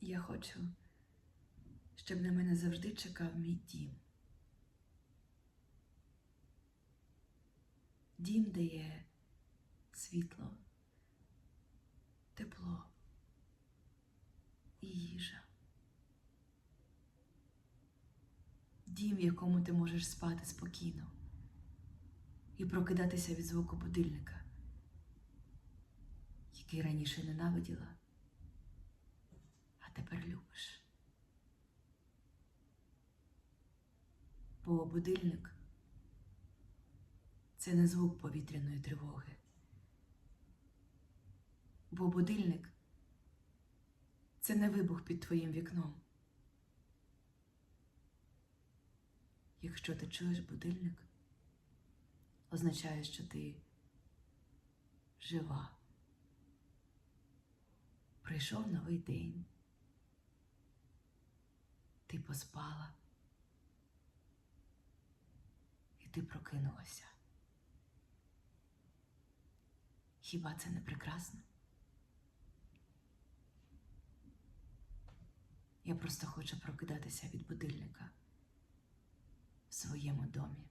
Я хочу, щоб на мене завжди чекав мій дім. Дім, де є світло, тепло і їжа. Дім, в якому ти можеш спати спокійно і прокидатися від звуку будильника, який раніше ненавиділа, Бо будильник це не звук повітряної тривоги. Бо будильник це не вибух під твоїм вікном. Якщо ти чуєш будильник, означає, що ти жива. Прийшов новий день. Ти поспала. І ти прокинулася. Хіба це не прекрасно? Я просто хочу прокидатися від будильника в своєму домі.